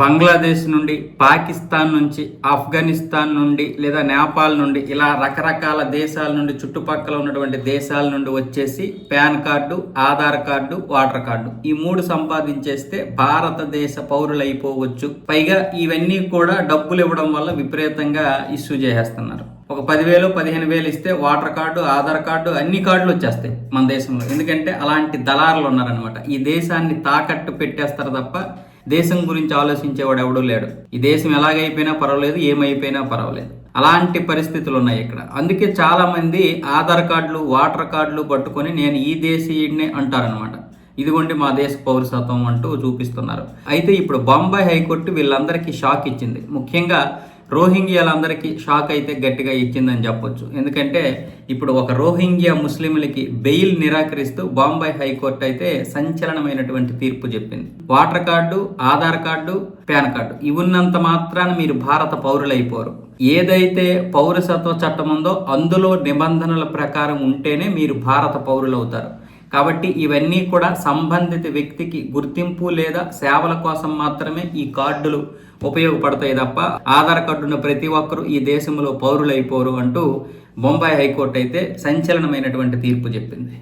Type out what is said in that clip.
బంగ్లాదేశ్ నుండి పాకిస్తాన్ నుంచి ఆఫ్ఘనిస్తాన్ నుండి లేదా నేపాల్ నుండి ఇలా రకరకాల దేశాల నుండి చుట్టుపక్కల ఉన్నటువంటి దేశాల నుండి వచ్చేసి pan card Aadhaar card voter card. ఈ మూడు సంపాదించేస్తే భారతదేశ పౌరులు అయిపోవచ్చు పైగా ఇవన్నీ కూడా డబ్బులు ఇవ్వడం వల్ల విపరీతంగా ఇష్యూ చేసేస్తున్నారు. ఒక పదివేలు పదిహేను వేలు ఇస్తే ఓటర్ కార్డు ఆధార్ కార్డు అన్ని కార్డులు వచ్చేస్తాయి మన దేశంలో. ఎందుకంటే అలాంటి దళారులు ఉన్నారనమాట ఈ దేశాన్ని తాకట్టు పెట్టేస్తారు తప్ప దేశం గురించి ఆలోచించేవాడు ఎవడూ లేడు. ఈ దేశం ఎలాగైపోయినా పర్వాలేదు ఏమైపోయినా పర్వాలేదు. అలాంటి పరిస్థితులు ఉన్నాయి ఇక్కడ. అందుకే చాలామంది ఆధార్ కార్డులు వాటర్ కార్డులు పట్టుకొని నేను ఈ దేశీయుడినే అంటారనమాట ఇదిగోండి మా దేశ పౌరసత్వం అంటూ చూపిస్తున్నారు. అయితే ఇప్పుడు బొంబాయి హైకోర్టు వీళ్ళందరికీ షాక్ ఇచ్చింది. ముఖ్యంగా రోహింగ్యాలందరికీ షాక్ అయితే గట్టిగా ఇచ్చిందని చెప్పొచ్చు. ఎందుకంటే ఇప్పుడు ఒక రోహింగ్యా ముస్లింలకి బెయిల్ నిరాకరిస్తూ బాంబాయి హైకోర్టు అయితే సంచలనమైనటువంటి తీర్పు చెప్పింది. Voter card Aadhaar card pan card. ఇవి ఉన్నంత మాత్రాన మీరు భారత పౌరులైపోరు. ఏదైతే పౌరసత్వ చట్టం ఉందో అందులో నిబంధనల ప్రకారం ఉంటేనే మీరు భారత పౌరులవుతారు. కాబట్టి ఇవన్నీ కూడా సంబంధిత వ్యక్తికి గుర్తింపు లేదా సేవల కోసం మాత్రమే ఈ కార్డులు ఉపయోగపడతాయి తప్ప ఆధార్ కార్డున్న ప్రతి ఒక్కరూ ఈ దేశంలో పౌరులైపోరు అంటూ బొంబాయి హైకోర్టు అయితే సంచలనమైనటువంటి తీర్పు చెప్పింది.